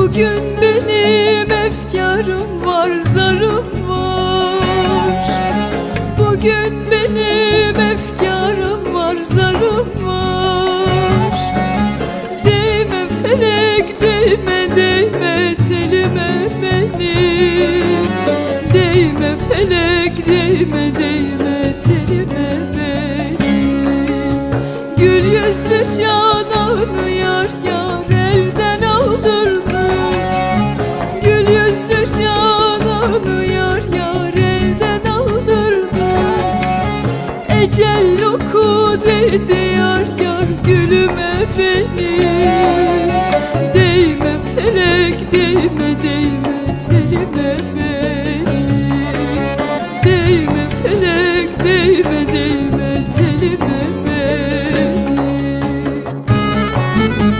Bugün benim efkarım var, zarım var. Bugün benim efkarım var, zarım var. Değme felek, değme, değme telime benim Değme felek, değme, değme telime benim Gül yüzlü cananı yar yar Tecelluku diyar yar gülüme beni. Değme felek değme değme telime beni. Değme felek değme